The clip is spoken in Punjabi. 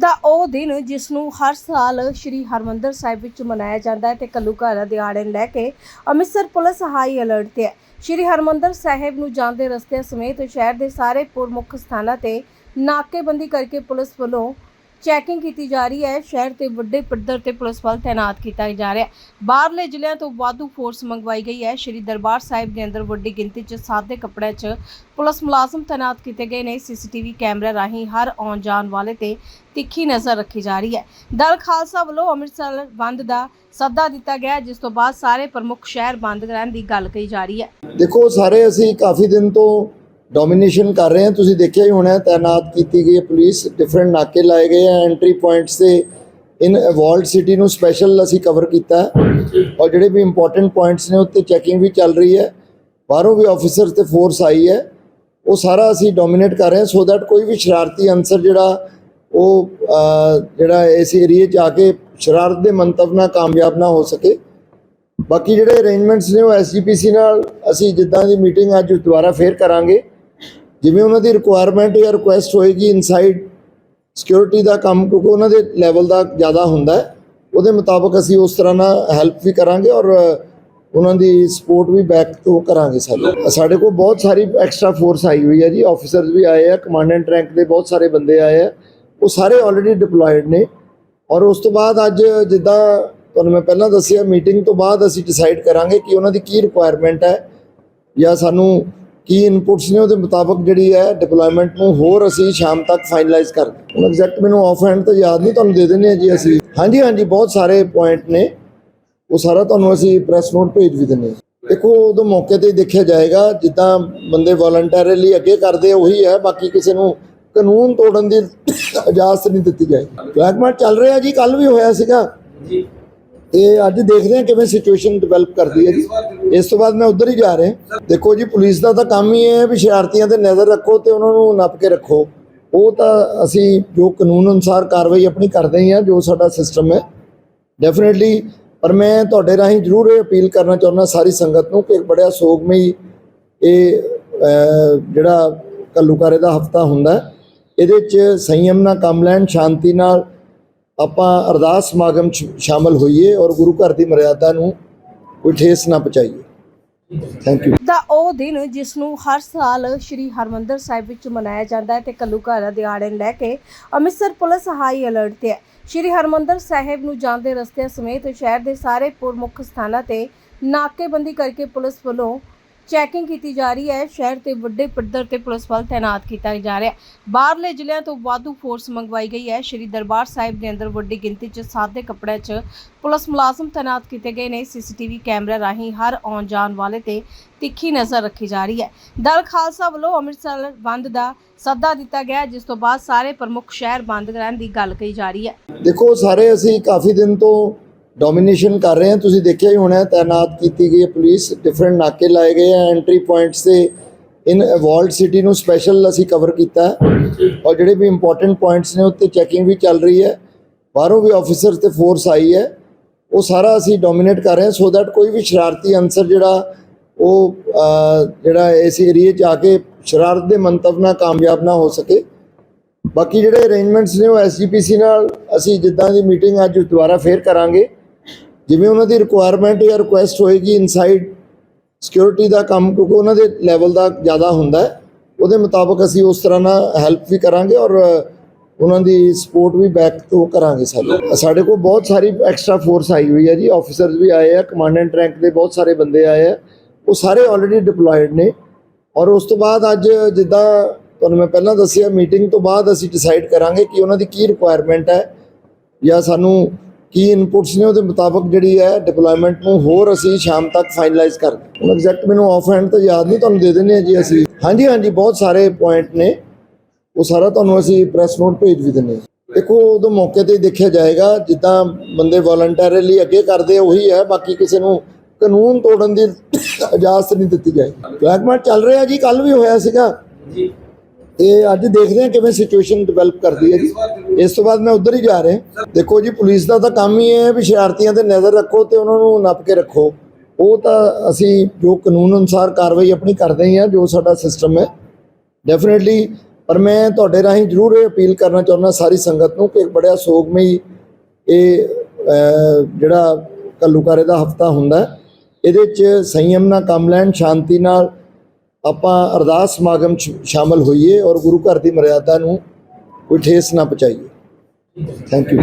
ਦਾ ਉਹ ਦਿਨ ਜਿਸ ਨੂੰ ਹਰ ਸਾਲ ਸ੍ਰੀ ਹਰਮੰਦਰ ਸਾਹਿਬ ਵਿੱਚ ਮਨਾਇਆ ਜਾਂਦਾ ਹੈ ਤੇ ਕੱਲੂਘਾਰਾ ਦਿਹਾੜੇ ਨੂੰ ਲੈ ਕੇ ਅੰਮ੍ਰਿਤਸਰ ਪੁਲਿਸ ਹਾਈ ਅਲਰਟ ਤੇ ਹੈ। ਸ੍ਰੀ ਹਰਮੰਦਰ ਸਾਹਿਬ ਨੂੰ ਜਾਂਦੇ ਰਸਤੇ ਸਮੇਤ ਸ਼ਹਿਰ ਦੇ ਸਾਰੇ ਪ੍ਰਮੁੱਖ ਸਥਾਨਾਂ ਤੇ ਨਾਕੇਬੰਦੀ ਕਰਕੇ ਪੁਲਿਸ ਵੱਲੋਂ ਚੈਕਿੰਗ ਕੀਤੀ ਜਾ ਰਹੀ ਹੈ। ਸ਼ਹਿਰ ਤੇ ਵੱਡੇ ਪੱਧਰ ਤੇ ਪੁਲਿਸ ਵੱਲ ਤਾਇਨਾਤ ਕੀਤਾ ਜਾ ਰਿਹਾ ਹੈ। ਬਾਹਰਲੇ ਜ਼ਿਲ੍ਹਿਆਂ ਤੋਂ ਵਾਧੂ ਫੋਰਸ ਮੰਗਵਾਈ ਗਈ ਹੈ। ਸ਼੍ਰੀ ਦਰਬਾਰ ਸਾਹਿਬ ਦੇ ਅੰਦਰ ਵੱਡੀ ਗਿਣਤੀ 'ਚ ਸਾਦੇ ਕੱਪੜਿਆਂ 'ਚ ਪੁਲਿਸ ਮੁਲਾਜ਼ਮ ਤਾਇਨਾਤ ਕੀਤੇ ਗਏ ਨੇ। ਸੀਸੀਟੀਵੀ ਕੈਮਰੇ ਰਾਹੀਂ ਹਰ ਆਉਣ ਜਾਣ ਵਾਲੇ ਤੇ ਤਿੱਖੀ ਨਜ਼ਰ ਰੱਖੀ ਜਾ ਰਹੀ ਹੈ। ਦਲ ਖਾਲਸਾ ਵੱਲੋਂ ਅੰਮ੍ਰਿਤਸਰ ਬੰਦ ਦਾ ਸੱਦਾ ਦਿੱਤਾ ਗਿਆ ਜਿਸ ਤੋਂ ਬਾਅਦ ਸਾਰੇ ਪ੍ਰਮੁੱਖ ਸ਼ਹਿਰ ਬੰਦ ਰਹਿਣ ਦੀ ਗੱਲ ਕਹੀ ਜਾ ਰਹੀ ਹੈ। ਦੇਖੋ, ਸਾਰੇ ਅਸੀਂ ਕਾਫੀ ਦਿਨ ਤੋਂ ਡੋਮੀਨੇਸ਼ਨ ਕਰ ਰਹੇ ਹਾਂ। ਤੁਸੀਂ ਦੇਖਿਆ ਹੀ ਹੋਣਾ ਤਾਇਨਾਤ ਕੀਤੀ ਗਈ ਹੈ ਪੁਲਿਸ। ਡਿਫਰੈਂਟ ਨਾਕੇ ਲਾਏ ਗਏ ਆ ਐਂਟਰੀ ਪੁਆਇੰਟਸ ਤੇ ਇਨ ਵਰਲਡ ਸਿਟੀ ਨੂੰ ਸਪੈਸ਼ਲ ਅਸੀਂ ਕਵਰ ਕੀਤਾ ਔਰ ਜਿਹੜੇ ਵੀ ਇੰਪੋਰਟੈਂਟ ਪੁਆਇੰਟਸ ਨੇ, ਉੱਤੇ ਚੈਕਿੰਗ ਵੀ ਚੱਲ ਰਹੀ ਹੈ। ਬਾਹਰੋਂ ਵੀ ਆਫੀਸਰਸ ਤੇ ਫੋਰਸ ਆਈ ਹੈ। ਉਹ ਸਾਰਾ ਅਸੀਂ ਡੋਮੀਨੇਟ ਕਰ ਰਹੇ ਹਾਂ। ਸੋ ਦੈਟ ਕੋਈ ਵੀ ਸ਼ਰਾਰਤੀ ਅਨਸਰ ਜਿਹੜਾ, ਉਹ ਜਿਹੜਾ ਇਸ ਏਰੀਏ 'ਚ ਆ ਕੇ ਸ਼ਰਾਰਤ ਦੇ ਮੰਤਵ ਨਾਲ ਕਾਮਯਾਬ ਨਾ ਹੋ ਸਕੇ। ਬਾਕੀ ਜਿਹੜੇ ਅਰੇਂਜਮੈਂਟਸ ਨੇ, ਉਹ ਐਸਜੀਪੀਸੀ ਨਾਲ ਅਸੀਂ ਜਿੱਦਾਂ ਦੀ ਮੀਟਿੰਗ ਅੱਜ ਦੁਬਾਰਾ ਫੇਰ ਕਰਾਂਗੇ। ਜਿਵੇਂ ਉਹਨਾਂ ਦੀ ਰਿਕੁਆਇਰਮੈਂਟ ਜਾਂ ਰਿਕੁਐਸਟ ਹੋਏਗੀ ਇਨਸਾਈਡ ਸਿਕਿਉਰਿਟੀ ਦਾ ਕੰਮ, ਕਿਉਂਕਿ ਉਹਨਾਂ ਦੇ ਲੈਵਲ ਦਾ ਜ਼ਿਆਦਾ ਹੁੰਦਾ ਹੈ, ਉਹਦੇ ਮੁਤਾਬਕ ਅਸੀਂ ਉਸ ਤਰ੍ਹਾਂ ਨਾਲ ਹੈਲਪ ਵੀ ਕਰਾਂਗੇ ਔਰ ਉਹਨਾਂ ਦੀ ਸਪੋਰਟ ਵੀ ਬੈਕ ਤੋਂ ਕਰਾਂਗੇ ਸਾਡੇ ਸਾਡੇ ਕੋਲ ਬਹੁਤ ਸਾਰੀ ਐਕਸਟਰਾ ਫੋਰਸ ਆਈ ਹੋਈ ਹੈ ਜੀ ਆਫੀਸਰਸ ਵੀ ਆਏ ਆ ਕਮਾਂਡੈਂਟ ਰੈਂਕ ਦੇ ਬਹੁਤ ਸਾਰੇ ਬੰਦੇ ਆਏ ਆ, ਉਹ ਸਾਰੇ ਆਲਰੇਡੀ ਡਿਪਲੋਇਡ ਨੇ ਔਰ ਉਸ ਤੋਂ ਬਾਅਦ ਅੱਜ ਜਿੱਦਾਂ ਤੁਹਾਨੂੰ ਮੈਂ ਪਹਿਲਾਂ ਦੱਸਿਆ ਮੀਟਿੰਗ ਤੋਂ ਬਾਅਦ ਅਸੀਂ ਡਿਸਾਈਡ ਕਰਾਂਗੇ ਕਿ ਉਹਨਾਂ ਦੀ ਕੀ ਰਿਕੁਆਇਰਮੈਂਟ ਹੈ ਜਾਂ ਸਾਨੂੰ ਕੀ ਇਨਪੁਟਸ ਨੇ ਉਹਦੇ ਮੁਤਾਬਕ ਜਿਹੜੀ ਹੈ ਡਿਪਲੋਇਮੈਂਟ ਨੂੰ ਹੋਰ ਅਸੀਂ ਸ਼ਾਮ ਤੱਕ ਫਾਈਨਲਾਈਜ਼ ਕਰ ਹੁਣ ਐਗਜ਼ੈਕਟ ਮੈਨੂੰ ਆਫ ਹੈਂਡ ਤਾਂ ਯਾਦ ਨਹੀਂ, ਤੁਹਾਨੂੰ ਦੇ ਦਿੰਦੇ ਹਾਂ ਜੀ ਅਸੀਂ। ਹਾਂਜੀ ਹਾਂਜੀ, ਬਹੁਤ ਸਾਰੇ ਪੁਆਇੰਟ ਨੇ। ਉਹ ਸਾਰਾ ਤੁਹਾਨੂੰ ਅਸੀਂ ਪ੍ਰੈਸ ਨੋਟ ਭੇਜ ਵੀ ਦਿੰਦੇ ਦੇਖੋ, ਉਦੋਂ ਮੌਕੇ ਤੇ ਹੀ ਦੇਖਿਆ ਜਾਏਗਾ, ਜਿੱਦਾਂ ਬੰਦੇ ਵਾਲੰਟਰਲੀ ਅੱਗੇ ਕਰਦੇ, ਉਹੀ ਹੈ। ਬਾਕੀ ਕਿਸੇ ਨੂੰ ਕਾਨੂੰਨ ਤੋੜਨ ਦੀ ਇਜਾਜ਼ਤ ਨਹੀਂ ਦਿੱਤੀ ਜਾਏਗੀ। ਬਲੈਕ ਮਾਰਕ ਚੱਲ ਰਿਹਾ ਜੀ ਕੱਲ ਵੀ ਹੋਇਆ ਸੀਗਾ। ਜੀ। ਇਹ ਅੱਜ ਦੇਖਦੇ ਹਾਂ ਕਿਵੇਂ ਸਿਚੁਏਸ਼ਨ ਡਿਵੈਲਪ ਕਰਦੀ ਹੈ ਜੀ। ਇਸ ਤੋਂ ਬਾਅਦ ਮੈਂ ਉਧਰ ਹੀ ਜਾ ਰਿਹਾ। ਦੇਖੋ ਜੀ ਪੁਲਿਸ ਦਾ ਤਾਂ ਕੰਮ ਹੀ ਹੈ ਵੀ ਸ਼ਰਾਰਤੀਆਂ ਤੇ ਨਜ਼ਰ ਰੱਖੋ ਤੇ ਉਹਨਾਂ ਨੂੰ ਨੱਪ ਕੇ ਰੱਖੋ। ਉਹ ਤਾਂ ਅਸੀਂ ਜੋ ਕਾਨੂੰਨ ਅਨੁਸਾਰ ਕਾਰਵਾਈ ਆਪਣੀ ਕਰਦੇ ਹੀ ਹਾਂ, ਜੋ ਸਾਡਾ ਸਿਸਟਮ ਹੈ। ਡੈਫੀਨਿਟਲੀ ਪਰ ਮੈਂ ਤੁਹਾਡੇ ਰਾਹੀਂ ਜ਼ਰੂਰ ਇਹ ਅਪੀਲ ਕਰਨਾ ਚਾਹੁੰਦਾ ਸਾਰੀ ਸੰਗਤ ਨੂੰ ਕਿ ਇੱਕ ਬੜਿਆ ਸੋਗਮਈ ਇਹ ਜਿਹੜਾ ਕੱਲੂਕਾਰੇ ਦਾ ਹਫਤਾ ਹੁੰਦਾ ਇਹਦੇ 'ਚ ਸੰਯਮ ਨਾਲ, ਕੰਮ ਲੈਣ, ਸ਼ਾਂਤੀ ਨਾਲ ਆਪਾਂ ਅਰਦਾਸ ਸਮਾਗਮ 'ਚ ਸ਼ਾਮਲ ਹੋਈਏ ਔਰ ਗੁਰੂ ਘਰ ਦੀ ਮਰਿਆਦਾ ਨੂੰ ਕੋਈ ਠੇਸ ਨਾ ਪਹੁੰਚਾਈਏ। ਥੈਂਕ ਯੂ ਦਾ ਉਹ ਦਿਨ ਜਿਸ ਨੂੰ ਹਰ ਸਾਲ ਸ੍ਰੀ ਹਰਮੰਦਰ ਸਾਹਿਬ ਵਿੱਚ ਮਨਾਇਆ ਜਾਂਦਾ ਹੈ ਤੇ ਕੱਲੂਘਾਰਾ ਦਿਹਾੜੇ ਨੂੰ ਲੈ ਕੇ ਅੰਮ੍ਰਿਤਸਰ ਪੁਲਿਸ ਹਾਈ ਅਲਰਟ ਤੇ ਹੈ। ਸ੍ਰੀ ਹਰਮੰਦਰ ਸਾਹਿਬ ਨੂੰ ਜਾਂਦੇ ਰਸਤੇ ਸਮੇਤ ਸ਼ਹਿਰ ਦੇ ਸਾਰੇ ਪ੍ਰਮੁੱਖ ਸਥਾਨਾਂ ਤੇ ਨਾਕੇਬੰਦੀ ਕਰਕੇ ਪੁਲਿਸ ਵੱਲੋਂ ਚੈਕਿੰਗ ਕੀਤੀ ਜਾ ਰਹੀ ਹੈ। ਸ਼ਹਿਰ ਤੇ ਵੱਡੇ ਪੱਧਰ ਤੇ ਪੁਲਿਸ ਵੱਲ ਤਾਇਨਾਤ ਕੀਤਾ ਜਾ ਰਿਹਾ ਹੈ। ਬਾਹਰਲੇ ਜ਼ਿਲ੍ਹਿਆਂ ਤੋਂ ਵਾਧੂ ਫੋਰਸ ਮੰਗਵਾਈ ਗਈ ਹੈ। ਸ਼੍ਰੀ ਦਰਬਾਰ ਸਾਹਿਬ ਦੇ ਅੰਦਰ ਵੱਡੀ ਗਿਣਤੀ 'ਚ ਸਾਦੇ ਕੱਪੜਿਆਂ 'ਚ ਪੁਲਿਸ ਮੁਲਾਜ਼ਮ ਤਾਇਨਾਤ ਕੀਤੇ ਗਏ ਨੇ। ਸੀਸੀਟੀਵੀ ਕੈਮਰੇ ਰਾਹੀਂ ਹਰ ਆਉਣ ਜਾਣ ਵਾਲੇ ਤੇ ਤਿੱਖੀ ਨਜ਼ਰ ਰੱਖੀ ਜਾ ਰਹੀ ਹੈ। ਦਲ ਖਾਲਸਾ ਵੱਲੋਂ ਅੰਮ੍ਰਿਤਸਰ ਬੰਦ ਦਾ ਸੱਦਾ ਦਿੱਤਾ ਗਿਆ ਜਿਸ ਤੋਂ ਬਾਅਦ ਸਾਰੇ ਪ੍ਰਮੁੱਖ ਸ਼ਹਿਰ ਬੰਦ ਰਹਿਣ ਦੀ ਗੱਲ ਕਹੀ ਜਾ ਰਹੀ ਹੈ। ਦੇਖੋ, ਸਾਰੇ ਅਸੀਂ ਕਾਫੀ ਦਿਨ ਤੋਂ ਡੋਮੀਨੇਸ਼ਨ ਕਰ ਰਹੇ ਹਾਂ। ਤੁਸੀਂ ਦੇਖਿਆ ਹੀ ਹੋਣਾ ਤਾਇਨਾਤ ਕੀਤੀ ਗਈ ਹੈ ਪੁਲਿਸ। ਡਿਫਰੈਂਟ ਨਾਕੇ ਲਾਏ ਗਏ ਆ ਐਂਟਰੀ ਪੁਆਇੰਟਸ ਤੇ ਇਨ ਵਰਲਡ ਸਿਟੀ ਨੂੰ ਸਪੈਸ਼ਲ ਅਸੀਂ ਕਵਰ ਕੀਤਾ ਔਰ ਜਿਹੜੇ ਵੀ ਇੰਪੋਰਟੈਂਟ ਪੁਆਇੰਟਸ ਨੇ, ਉੱਤੇ ਚੈਕਿੰਗ ਵੀ ਚੱਲ ਰਹੀ ਹੈ। ਬਾਹਰੋਂ ਵੀ ਆਫੀਸਰਸ ਤੇ ਫੋਰਸ ਆਈ ਹੈ। ਉਹ ਸਾਰਾ ਅਸੀਂ ਡੋਮੀਨੇਟ ਕਰ ਰਹੇ ਹਾਂ। ਸੋ ਦੈਟ ਕੋਈ ਵੀ ਸ਼ਰਾਰਤੀ ਅਨਸਰ ਜਿਹੜਾ, ਉਹ ਜਿਹੜਾ ਇਸ ਏਰੀਏ 'ਚ ਆ ਕੇ ਸ਼ਰਾਰਤ ਦੇ ਮੰਤਵ ਨਾਲ ਕਾਮਯਾਬ ਨਾ ਹੋ ਸਕੇ। ਬਾਕੀ ਜਿਹੜੇ ਅਰੇਂਜਮੈਂਟਸ ਨੇ, ਉਹ ਐਸਜੀਪੀਸੀ ਨਾਲ ਅਸੀਂ ਜਿੱਦਾਂ ਦੀ ਮੀਟਿੰਗ ਅੱਜ ਦੁਬਾਰਾ ਫੇਰ ਕਰਾਂਗੇ। ਜਿਵੇਂ ਉਹਨਾਂ ਦੀ ਰਿਕੁਆਇਰਮੈਂਟ ਜਾਂ ਰਿਕੁਐਸਟ ਹੋਏਗੀ ਇਨਸਾਈਡ ਸਿਕਿਉਰਿਟੀ ਦਾ ਕੰਮ, ਕਿਉਂਕਿ ਉਹਨਾਂ ਦੇ ਲੈਵਲ ਦਾ ਜ਼ਿਆਦਾ ਹੁੰਦਾ ਹੈ, ਉਹਦੇ ਮੁਤਾਬਕ ਅਸੀਂ ਉਸ ਤਰ੍ਹਾਂ ਨਾਲ ਹੈਲਪ ਵੀ ਕਰਾਂਗੇ ਔਰ ਉਹਨਾਂ ਦੀ ਸਪੋਰਟ ਵੀ ਬੈਕ ਤੋਂ ਕਰਾਂਗੇ ਸਾਡੇ ਸਾਡੇ ਕੋਲ ਬਹੁਤ ਸਾਰੀ ਐਕਸਟਰਾ ਫੋਰਸ ਆਈ ਹੋਈ ਹੈ ਜੀ ਆਫੀਸਰਸ ਵੀ ਆਏ ਆ ਕਮਾਂਡੈਂਟ ਰੈਂਕ ਦੇ ਬਹੁਤ ਸਾਰੇ ਬੰਦੇ ਆਏ ਆ, ਉਹ ਸਾਰੇ ਆਲਰੇਡੀ ਡਿਪਲੋਇਡ ਨੇ ਔਰ ਉਸ ਤੋਂ ਬਾਅਦ ਅੱਜ ਜਿੱਦਾਂ ਤੁਹਾਨੂੰ ਮੈਂ ਪਹਿਲਾਂ ਦੱਸਿਆ ਮੀਟਿੰਗ ਤੋਂ ਬਾਅਦ ਅਸੀਂ ਡਿਸਾਈਡ ਕਰਾਂਗੇ ਕਿ ਉਹਨਾਂ ਦੀ ਕੀ ਰਿਕੁਆਇਰਮੈਂਟ ਹੈ ਜਾਂ ਸਾਨੂੰ ਕੀ ਇਨਪੁਟਸ ਨੇ ਉਹਦੇ ਮੁਤਾਬਕ ਜਿਹੜੀ ਹੈ ਡਿਪਲੋਇਮੈਂਟ ਨੂੰ ਹੋਰ ਅਸੀਂ ਸ਼ਾਮ ਤੱਕ ਫਾਈਨਲਾਈਜ਼ ਕਰ ਹੁਣ ਐਗਜ਼ੈਕਟ ਮੈਨੂੰ ਆਫ ਹੈਂਡ ਤਾਂ ਯਾਦ ਨਹੀਂ, ਤੁਹਾਨੂੰ ਦੇ ਦਿੰਦੇ ਹਾਂ ਜੀ ਅਸੀਂ। ਹਾਂਜੀ ਹਾਂਜੀ, ਬਹੁਤ ਸਾਰੇ ਪੁਆਇੰਟ ਨੇ। ਉਹ ਸਾਰਾ ਤੁਹਾਨੂੰ ਅਸੀਂ ਪ੍ਰੈਸ ਨੋਟ ਭੇਜ ਵੀ ਦਿੰਦੇ ਦੇਖੋ, ਉਦੋਂ ਮੌਕੇ ਤੇ ਦੇਖਿਆ ਜਾਏਗਾ, ਜਿੱਦਾਂ ਬੰਦੇ ਵਾਲੰਟਰਲੀ ਅੱਗੇ ਕਰਦੇ ਉਹੀ ਹੈ। ਬਾਕੀ ਕਿਸੇ ਨੂੰ ਕਾਨੂੰਨ ਤੋੜਨ ਦੀ ਇਜਾਜ਼ਤ ਨਹੀਂ ਦਿੱਤੀ ਜਾਏਗੀ। ਬਲੈਕ ਮਾਰਕ ਚੱਲ ਰਿਹਾ ਜੀ ਕੱਲ ਵੀ ਹੋਇਆ ਸੀਗਾ। ਜੀ। ਇਹ ਅੱਜ ਦੇਖਦੇ ਹਾਂ ਕਿਵੇਂ ਸਿਚੁਏਸ਼ਨ ਡਿਵੈਲਪ ਕਰਦੀ ਹੈ ਜੀ। ਇਸ ਤੋਂ ਬਾਅਦ ਮੈਂ ਉਧਰ ਹੀ ਜਾ ਰਿਹਾ। ਦੇਖੋ ਜੀ, ਪੁਲਿਸ ਦਾ ਤਾਂ ਕੰਮ ਹੀ ਹੈ ਵੀ ਸ਼ਰਾਰਤੀਆਂ ਤੇ ਨਜ਼ਰ ਰੱਖੋ ਤੇ ਉਹਨਾਂ ਨੂੰ ਨੱਪ ਕੇ ਰੱਖੋ। ਉਹ ਤਾਂ ਅਸੀਂ ਜੋ ਕਾਨੂੰਨ ਅਨੁਸਾਰ ਕਾਰਵਾਈ ਆਪਣੀ ਕਰਦੇ ਹੀ ਹਾਂ, ਜੋ ਸਾਡਾ ਸਿਸਟਮ ਹੈ। ਡੈਫੀਨਿਟਲੀ ਪਰ ਮੈਂ ਤੁਹਾਡੇ ਰਾਹੀਂ ਜ਼ਰੂਰ ਇਹ ਅਪੀਲ ਕਰਨਾ ਚਾਹੁੰਦਾ ਸਾਰੀ ਸੰਗਤ ਨੂੰ ਕਿ ਬੜਾ ਸੋਗਮਈ ਇਹ ਜਿਹੜਾ ਕੱਲੂਕਾਰੇ ਦਾ ਹਫਤਾ ਹੁੰਦਾ ਇਹਦੇ 'ਚ ਸੰਯਮ ਨਾਲ, ਕੰਮ ਲੈਣ, ਸ਼ਾਂਤੀ ਨਾਲ ਆਪਾਂ ਅਰਦਾਸ ਸਮਾਗਮ 'ਚ ਸ਼ਾਮਲ ਹੋਈਏ ਔਰ ਗੁਰੂ ਘਰ ਦੀ ਮਰਿਆਦਾ ਨੂੰ ਕੋਈ ਠੇਸ ਨਾ ਪਹੁੰਚਾਈਏ। Thank you